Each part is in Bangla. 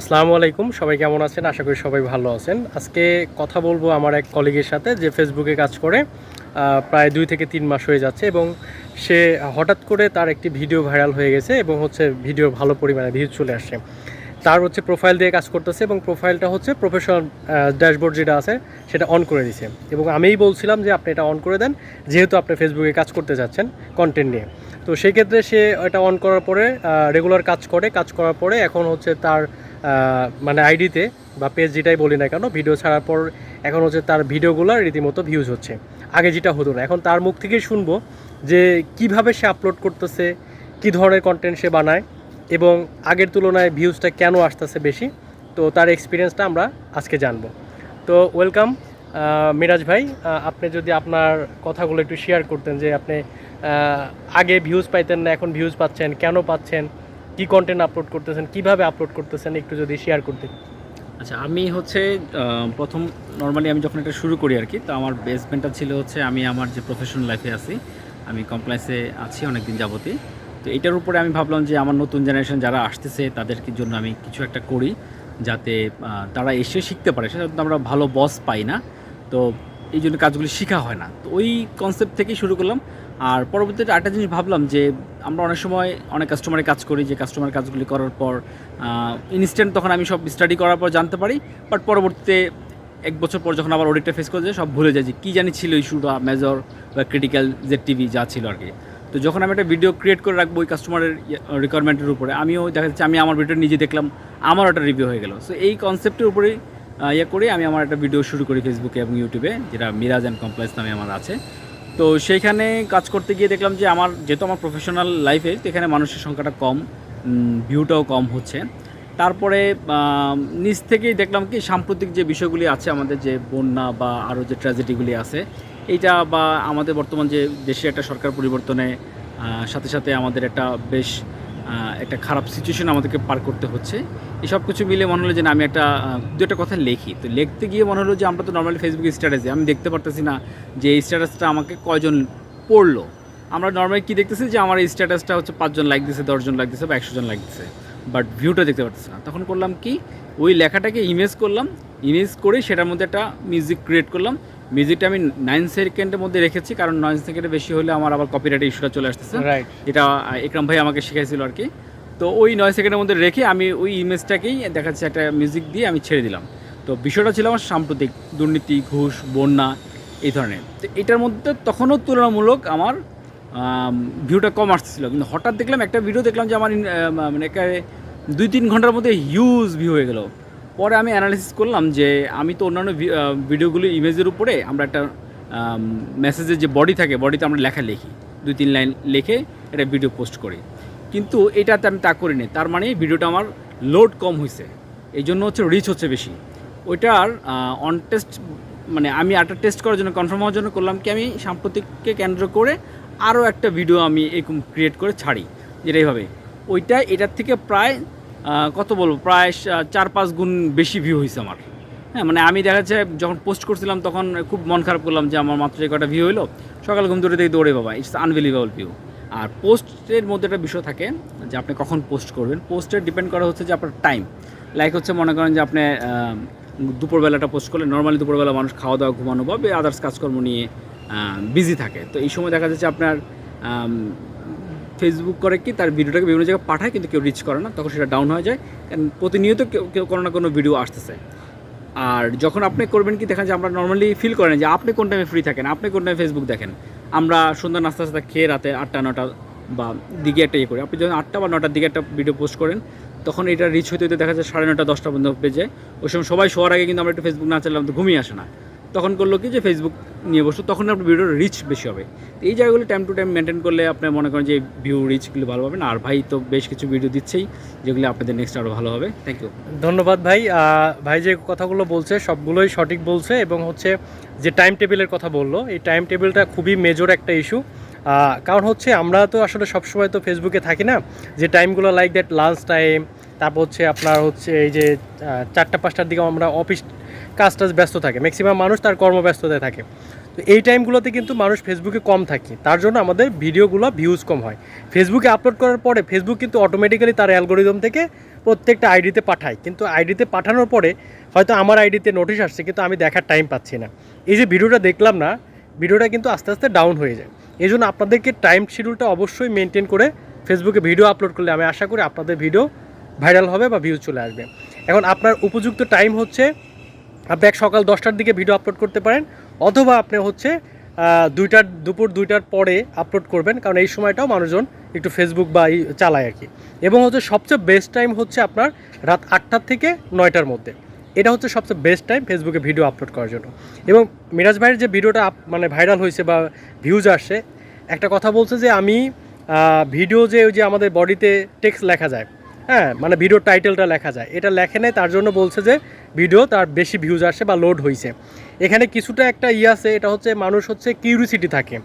আসসালামু আলাইকুম, সবাই কেমন আছেন? আশা করি সবাই ভালো আছেন। আজকে কথা বলব আমার এক কলিগের সাথে যে ফেসবুকে কাজ করে প্রায় দুই থেকে তিন মাস হয়ে যাচ্ছে এবং সে হঠাৎ করে তার একটি ভিডিও ভাইরাল হয়ে গেছে এবং হচ্ছে ভিডিও ভালো পরিমাণে ভিউজ চলে আসছে। তার হচ্ছে প্রোফাইল দিয়ে কাজ করতেছে এবং প্রোফাইলটা হচ্ছে প্রফেশনাল ড্যাশবোর্ড যেটা আছে, সেটা অন করে দিছে। এবং আমিই বলছিলাম যে আপনি এটা অন করে দেন, যেহেতু আপনি ফেসবুকে কাজ করতে যাচ্ছেন কন্টেন্ট নিয়ে। তো সেক্ষেত্রে সে এটা অন করার পরে রেগুলার কাজ করে। কাজ করার পরে এখন হচ্ছে তার মানে আইডিতে বা পেজ যেটাই বলি না কেন ভিডিও ছাড়ার পর এখন হচ্ছে তার ভিডিওগুলো রীতিমতো ভিউজ হচ্ছে। আগে যেটা হতো না, এখন তার মুখ থেকেই শুনব যে কীভাবে সে আপলোড করতেছে, কী ধরনের কন্টেন্ট সে বানায় এবং আগের তুলনায় ভিউজটা কেন আসতেছে বেশি, তো তার এক্সপিরিয়েন্সটা আমরা আজকে জানব। তো ওয়েলকাম মিরাজ ভাই আপনি যদি আপনার কথাগুলো একটু শেয়ার করতেন যে আপনি আগে ভিউজ পাইতেন না, এখন ভিউজ পাচ্ছেন, কেন পাচ্ছেন? কি কন্টেন্ট আপলোড করতেছেন, কীভাবে আপলোড করতেছেন, একটু যদি শেয়ার করতেন আচ্ছা আমি হচ্ছে প্রথম নর্মালি আমি যখন এটা শুরু করি আর কি তো আমার বেসমেন্টটা ছিল হচ্ছে, আমি আমার যে প্রফেশনাল লাইফে আছি, আমি কমপ্লায়েন্সে আছি অনেক দিন যাবতই। তো এটার উপরে আমি ভাবলাম যে আমার নতুন জেনারেশন যারা আসতেছে, তাদেরকে জন্য আমি কিছু একটা করি, যাতে তারা এসে শিখতে পারে। সেটা আমরা ভালো বস পাই না, তো এই জন্য কাজগুলি শেখা হয় না। তো ওই কনসেপ্ট থেকেই শুরু করলাম আর পরবর্তীতে একটা জিনিস ভাবলাম যে আমরা অনেক সময় অনেক কাস্টমারের কাজ করি, যে কাস্টমার কাজগুলি করার পর ইনস্ট্যান্ট তখন আমি সব স্টাডি করার পর জানতে পারি বাট পরবর্তীতে এক বছর পর যখন আবার অডিটটা ফেস করে যায়, সব ভুলে যায় যে কী জানি ছিল ইস্যুটা মেজর বা ক্রিটিক্যাল যে টিভি যা ছিল আর কি। তো যখন আমি একটা ভিডিও ক্রিয়েট করে রাখব ওই কাস্টমারের রিকোয়ারমেন্টের উপরে, আমিও দেখা যাচ্ছে আমি আমার ভিডিও নিজে দেখলাম আমার একটা রিভিউ হয়ে গেল। সো এই কনসেপ্টের উপরেই ইয়ে করে আমি আমার একটা ভিডিও শুরু করি ফেসবুকে এবং ইউটিউবে যেটা মিরাজ অ্যান্ড কমপ্লেক্স নামে আমার আছে। তো সেইখানে কাজ করতে গিয়ে দেখলাম যে আমার, যেহেতু আমার প্রফেশনাল লাইফে এখানে মানুষের সংখ্যাটা কম ভিউটাও কম হচ্ছে। তারপরে নিজ থেকেই দেখলাম কি, সাম্প্রতিক যে বিষয়গুলি আছে আমাদের, যে বন্যা বা আরও যে ট্র্যাজেডিগুলি আছে, এইটা বা আমাদের বর্তমান যে দেশে একটা সরকার পরিবর্তনে সাথে সাথে আমাদের একটা বেশ একটা খারাপ সিচুয়েশন আমাদেরকে পার করতে হচ্ছে। এই সব কিছু মিলে মনে হলো যে না, আমি একটা দু একটা কথা লিখি। তো লিখতে গিয়ে মনে হলো যে আমরা তো নর্মালি ফেসবুক স্ট্যাটাসে আমি দেখতে পারতেছি না যে এই স্ট্যাটাসটা আমাকে কয়জন পড়ল। আমরা নর্মালি কী দেখতেছি যে আমার এই স্ট্যাটাসটা হচ্ছে পাঁচজন লাইক দিছে, দশজন লাইক দিছে বা একশো জন লাইক দিছে। বাট ভিউটা দেখতে পারতেছি না। তখন করলাম কি? ওই লেখাটাকে ইমেজ করলাম। ইমেজ করে সেটার মধ্যে একটা মিউজিক ক্রিয়েট করলাম। মিউজিকটা আমি নাইন সেকেন্ডের মধ্যে রেখেছি কারণ নাইন সেকেন্ডের বেশি হলে আমার আবার কপিরাইট ইস্যুটা চলে আসতেছে। এটা একরাম ভাই আমাকে শিখাইছিল আর কি তো ওই নয় সেকেন্ডের মধ্যে রেখে আমি ওই ইমেজটাকেই দেখা যাচ্ছে একটা মিউজিক দিয়ে আমি ছেড়ে দিলাম। তো বিষয়টা ছিল আমার সাম্প্রতিক দুর্নীতি ঘুষ বন্যা এই ধরনের। তো এটার মধ্যে তখনও তুলনামূলক আমার ভিউটা কম আসতেছিল। কিন্তু হঠাৎ দেখলাম একটা ভিডিও দেখলাম যে আমার মানে একেবারে দুই তিন ঘণ্টার মধ্যে হিউজ ভিউ হয়ে গেল। পরে আমি অ্যানালিসিস করলাম যে আমি তো অন্যান্য ভিডিওগুলি ইমেজের উপরে আমরা একটা মেসেজের যে বডি থাকে বডিতে আমরা লেখা লিখি। দুই তিন লাইন লিখে এটা ভিডিও পোস্ট করি। কিন্তু এটাতে আমি তা করিনি। তার মানে ভিডিওটা আমার লোড কম হয়েছে এই জন্য হচ্ছে রিচ হচ্ছে বেশি। ওইটার অন টেস্ট মানে আমি আরেকটা টেস্ট করার জন্য কনফার্ম হওয়ার জন্য করলাম কি আমি সাম্প্রতিককে কেন্দ্র করে আরও একটা ভিডিও আমি এরকম ক্রিয়েট করে ছাড়ি। যেটা এইভাবে। ওইটা এটার থেকে প্রায় কত বলব? প্রায় চার পাঁচ গুণ বেশি ভিউ হয়েছে আমার। হ্যাঁ মানে আমি দেখা যাচ্ছে যখন পোস্ট করছিলাম তখন খুব মন খারাপ করলাম যে আমার মাত্র যে কটা ভিউ হলো সকাল ঘুম ধরে দেখি দৌড়ে বাবা ইটস আনবিলিভেবল ভিউ আর পোস্টের মধ্যে একটা বিষয় থাকে যে আপনি কখন পোস্ট করবেন। পোস্টের ডিপেন্ড করা হচ্ছে যে আপনার টাইম লাইক হচ্ছে মনে করেন যে আপনি দুপুরবেলাটা পোস্ট করলে নর্মালি দুপুরবেলা মানুষ খাওয়া দাওয়া ঘুমানো বা আদার্স কাজকর্ম নিয়ে বিজি থাকে। তো এই সময় দেখা যাচ্ছে আপনার ফেসবুক করে কি তার ভিডিওটাকে বিভিন্ন জায়গায় পাঠায়, কিন্তু কেউ রিচ করে না, তখন সেটা ডাউন হয়ে যায়। কারণ প্রতিনিয়ত কেউ কেউ কোনো না কোনো ভিডিও আসতেছে। আর যখন আপনি করবেন কি, দেখেন যে আমরা নর্মালি ফিল করেন যে আপনি কোন টাইমে ফ্রি থাকেন, আপনি কোন টাইমে ফেসবুক দেখেন। আমরা সুন্দর নাস্তা নাস্তা খেয়ে রাতে আটটা, নটা বা দিকে একটা ইয়ে করি। আপনি যখন আটটা বা নটার দিকে একটা ভিডিও পোস্ট করেন, তখন এটা রিচ হইতে হইতে দেখা যায় সাড়ে নটা দশটা পর্যন্ত পেয়ে যায়। ওই সময় সবাই শোয়ার আগে কিন্তু আমরা একটু ফেসবুক না চাইলে আমাদের ঘুমিয়ে আসে না। তখন করল কি যে ফেসবুক নিয়ে বসো তখন আপনার ভিডিওর রিচ বেশি হবে। তো এই জায়গাগুলো টাইম টু টাইম মেনটেন করলে আপনি মনে করেন যে ভিউ রিচগুলো ভালো পাবেন। আর ভাই তো বেশ কিছু ভিডিও দিচ্ছেই, যেগুলো আপনাদের নেক্সট আরও ভালো হবে। থ্যাংক ইউ ধন্যবাদ ভাই। ভাই যে কথাগুলো বলছে, সবগুলোই সঠিক বলছে এবং হচ্ছে যে টাইম টেবিলের কথা বলল, এই টাইম টেবিলটা খুবই মেজর একটা ইস্যু কারণ হচ্ছে আমরা তো আসলে সবসময় তো ফেসবুকে থাকি না, যে টাইমগুলো লাইক দ্যাট লাঞ্চ টাইম তারপর হচ্ছে আপনার হচ্ছে এই যে চারটা, পাঁচটার দিকে আমরা অফিস কাজ টাজ ব্যস্ত থাকে ম্যাক্সিমাম মানুষ তার কর্মব্যস্ততায় থাকে। তো এই টাইমগুলোতে কিন্তু মানুষ ফেসবুকে কম থাকে, তার জন্য আমাদের ভিডিওগুলো ভিউজ কম হয়। ফেসবুকে আপলোড করার পরে ফেসবুক কিন্তু অটোমেটিক্যালি তার অ্যালগোরিদম থেকে প্রত্যেকটা আইডিতে পাঠায়। কিন্তু আইডিতে পাঠানোর পরে হয়তো আমার আইডিতে নোটিশ আসছে, কিন্তু আমি দেখার টাইম পাচ্ছি না। এই যে ভিডিওটা দেখলাম না, ভিডিওটা কিন্তু আস্তে আস্তে ডাউন হয়ে যায়। এই জন্য আপনাদেরকে টাইম শিডিউলটা অবশ্যই মেনটেন করে ফেসবুকে ভিডিও আপলোড করলে আমি আশা করি আপনাদের ভিডিও ভাইরাল হবে বা ভিউজ চলে আসবে। এখন আপনার উপযুক্ত টাইম হচ্ছে আপনি এক সকাল দশটার দিকে ভিডিও আপলোড করতে পারেন, অথবা আপনি হচ্ছে দুইটার, দুপুর দুইটার পরে আপলোড করবেন, কারণ এই সময়টাও মানুষজন একটু ফেসবুক বা ই চালায় আর কি এবং হচ্ছে সবচেয়ে বেস্ট টাইম হচ্ছে আপনার রাত আটটার থেকে নয়টার মধ্যে। এটা হচ্ছে সবচেয়ে বেস্ট টাইম ফেসবুকে ভিডিও আপলোড করার জন্য। এবং মিরাজ ভাইয়ের যে ভিডিওটা মানে ভাইরাল হয়েছে বা ভিউজ আসছে, একটা কথা বলছে যে আমি ভিডিও যে ওই যে আমাদের বডিতে টেক্সট লেখা যায় হ্যাঁ মানে ভিডিও টাইটেলটা লেখা যায়। এটা লেখে নেয় তার জন্য বলছে যে ভিডিও তার বেশি ভিউজ আসে বা লোড হয়েছে এখানে কিছুটা একটা ই আছে, এটা হচ্ছে মানুষ হচ্ছে কিউরিসিটি থাকে।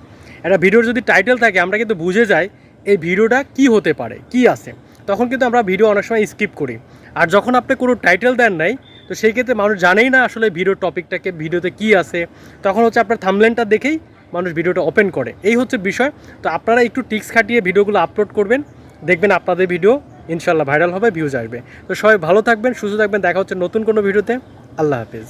একটা ভিডিওর যদি টাইটেল থাকে, আমরা কিন্তু বুঝে যাই এই ভিডিওটা কি হতে পারে, কি আছে। তখন কিন্তু আমরা ভিডিও অনেক সময় স্কিপ করি। আর যখন আপনি কোনো টাইটেল দেন নাই, তো সেই ক্ষেত্রে মানুষ জানেই না আসলে ভিডিওর টপিকটাকে ভিডিওতে কি আছে। তখন হচ্ছে আপনার থামলেনটা দেখেই মানুষ ভিডিওটা ওপেন করে। এই হচ্ছে বিষয়। তো আপনারা একটু টিক্স খাটিয়ে ভিডিওগুলো আপলোড করবেন। দেখবেন আপনাদের ভিডিও ইনশাল্লাহ ভাইরাল হবে ভিউজ আসবে। তো সবাই ভালো থাকবেন, সুস্থ থাকবেন, দেখা হচ্ছে নতুন কোনো ভিডিওতে। আল্লাহ হাফিজ।